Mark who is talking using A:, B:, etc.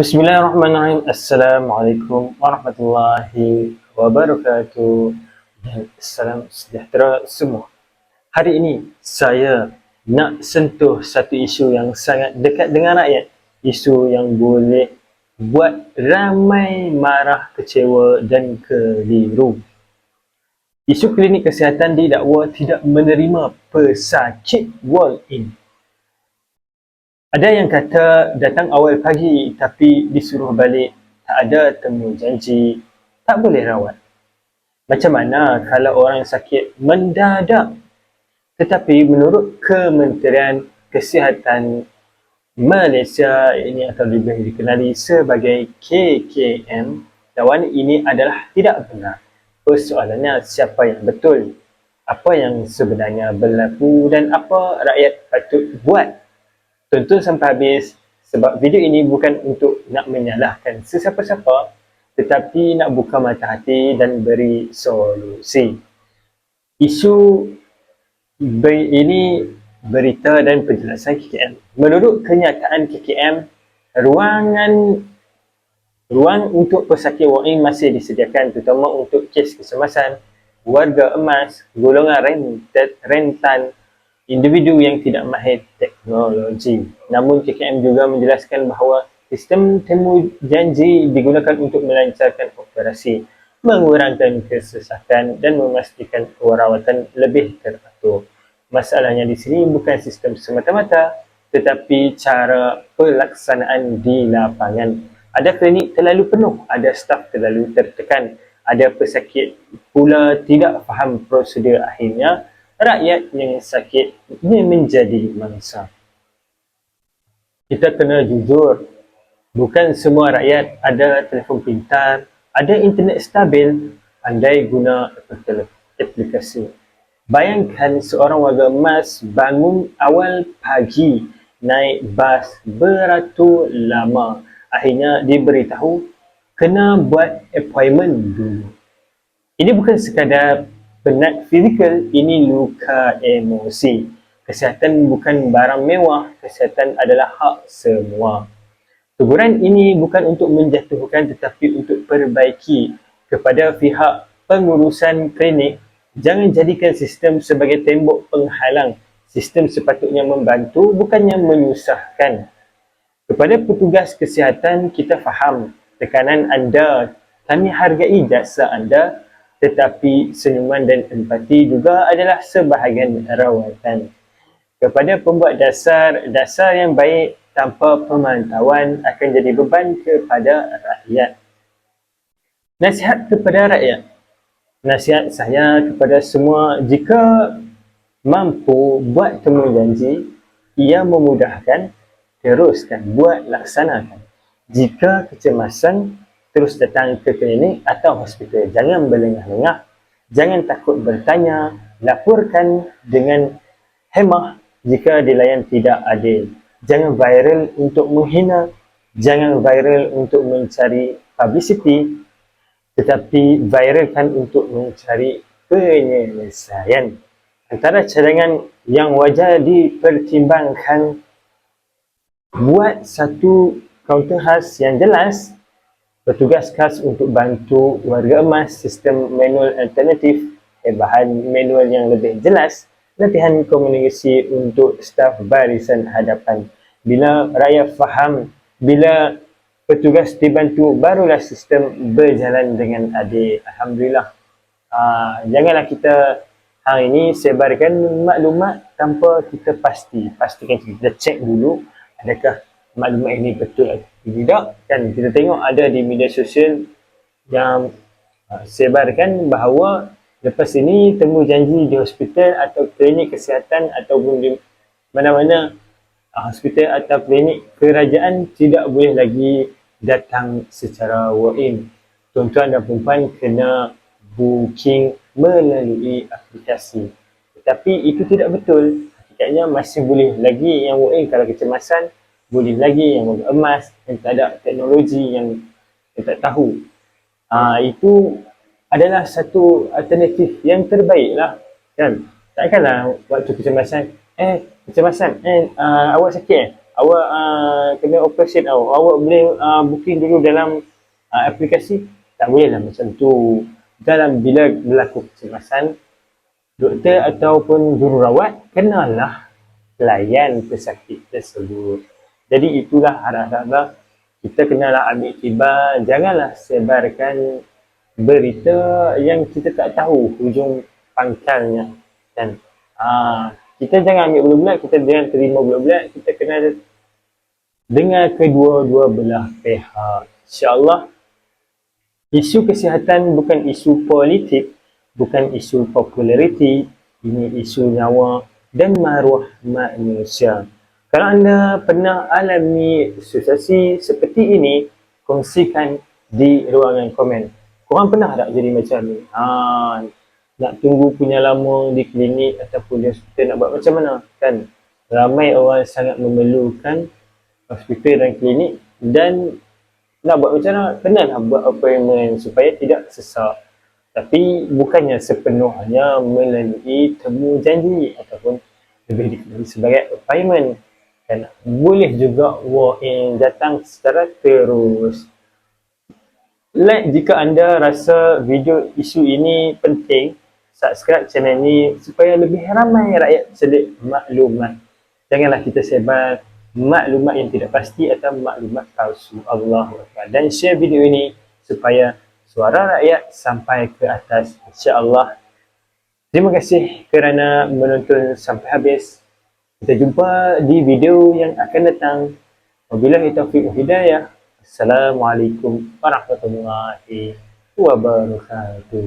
A: Bismillahirrahmanirrahim. Assalamualaikum warahmatullahi wabarakatuh. Dan salam sejahtera semua. Hari ini saya nak sentuh satu isu yang sangat dekat dengan rakyat. Isu yang boleh buat ramai marah, kecewa dan keliru. Isu klinik kesihatan didakwa tidak menerima pesakit walk-in. Ada yang kata datang awal pagi tapi disuruh balik, tak ada temu janji, tak boleh rawat. Macam mana kalau orang sakit mendadak? Tetapi menurut Kementerian Kesihatan Malaysia ini atau lebih dikenali sebagai KKM, dakwaan ini adalah tidak benar. Persoalannya siapa yang betul? Apa yang sebenarnya berlaku dan apa rakyat patut buat tonton sampai habis sebab video ini bukan untuk nak menyalahkan sesiapa-siapa tetapi nak buka mata hati dan beri solusi. Isu ini berita dan penjelasan KKM. Menurut kenyataan KKM, ruangan ruang untuk pesakit walk-in masih disediakan terutama untuk kes kecemasan, warga emas, golongan rentan, rentan individu yang tidak mahir teknologi. Namun KKM juga menjelaskan bahawa sistem temu janji digunakan untuk melancarkan operasi, mengurangkan kesesakan dan memastikan perawatan lebih teratur. Masalahnya di sini bukan sistem semata-mata tetapi cara pelaksanaan di lapangan. Ada klinik terlalu penuh, ada staf terlalu tertekan, ada pesakit pula tidak faham prosedur akhirnya rakyat yang sakit ini menjadi mangsa. Kita kena jujur, bukan semua rakyat ada telefon pintar, ada internet stabil, pandai guna aplikasi. Bayangkan seorang warga emas bangun awal pagi naik bas beratur lama. Akhirnya diberitahu kena buat appointment dulu. Ini bukan sekadar penat fizikal ini luka emosi. Kesihatan bukan barang mewah, kesihatan adalah hak semua. Teguran ini bukan untuk menjatuhkan tetapi untuk perbaiki kepada pihak pengurusan klinik. Jangan jadikan sistem sebagai tembok penghalang. Sistem sepatutnya membantu bukannya menyusahkan. Kepada petugas kesihatan kita faham tekanan anda. Kami hargai jasa anda tetapi senyuman dan empati juga adalah sebahagian rawatan. Kepada pembuat dasar, dasar yang baik tanpa pemantauan akan jadi beban kepada rakyat. Nasihat kepada rakyat. Nasihat saya kepada semua jika mampu buat temu janji, ia memudahkan, teruskan, buat laksanakan. Jika kecemasan terus datang ke klinik atau hospital. Jangan berlengah-lengah, jangan takut bertanya, laporkan dengan hemah jika dilayan tidak adil. Jangan viral untuk menghina, jangan viral untuk mencari publicity, tetapi viralkan untuk mencari penyelesaian. Antara cadangan yang wajar dipertimbangkan buat satu counter khas yang jelas Bertugas khas untuk bantu warga emas sistem manual alternatif eh, bahan manual yang lebih jelas latihan komunikasi untuk staf barisan hadapan. Bila rakyat faham, bila petugas dibantu, barulah sistem berjalan dengan adil. Alhamdulillah. Uh, janganlah kita hari ini sebarkan maklumat tanpa kita pasti. Pastikan kita cek dulu adakah maklumat ini betul atau tidak. Kan kita tengok ada di media sosial yang uh, sebarkan bahawa lepas ini temu janji di hospital atau klinik kesihatan ataupun di mana-mana uh, hospital atau klinik kerajaan tidak boleh lagi datang secara walk-in tuan-tuan dan perempuan kena booking melalui aplikasi. Tetapi itu tidak betul. Hakikatnya masih boleh lagi yang walk-in kalau kecemasan boleh lagi yang warga emas yang tak ada teknologi yang kita tak tahu. Uh, itu adalah satu alternatif yang terbaik lah kan? Takkanlah waktu kecemasan eh kecemasan eh uh, awak sakit eh? Awak uh, kena operasi tau. Awak boleh uh, booking dulu dalam uh, aplikasi? Tak boleh lah macam tu. Dalam bila berlaku kecemasan doktor ataupun jururawat kenalah layan pesakit tersebut jadi itulah harap-harap kita kenalah ambil tiba. Janganlah sebarkan berita yang kita tak tahu hujung pangkalnya. Kan ah kita jangan ambil bulat-bulat kita jangan terima bulat-bulat. Kita kena dengar kedua-dua belah pihak. Insyaallah isu kesihatan bukan isu politik bukan isu populariti. Ini isu nyawa dan maruah manusia kalau anda pernah alami situasi seperti ini, kongsikan di ruangan komen. Korang pernah tak jadi macam ni? Ha, nak tunggu punya lama di klinik ataupun di hospital nak buat macam mana? Kan? Ramai orang sangat memerlukan hospital dan klinik dan nak buat macam mana? Kenalah buat appointment supaya tidak sesak. Tapi bukannya sepenuhnya melalui temu janji ataupun lebih dikenali sebagai appointment dan boleh juga walk in datang secara terus. Like jika anda rasa video isu ini penting subscribe channel ini supaya lebih ramai rakyat sedik maklumat. Janganlah kita sebar maklumat yang tidak pasti atau maklumat palsu. Allah dan share video ini supaya suara rakyat sampai ke atas. insyaAllah. Terima kasih kerana menonton sampai habis kita jumpa di video yang akan datang. Wabillahi taufiq hidayah. Assalamualaikum warahmatullahi wabarakatuh.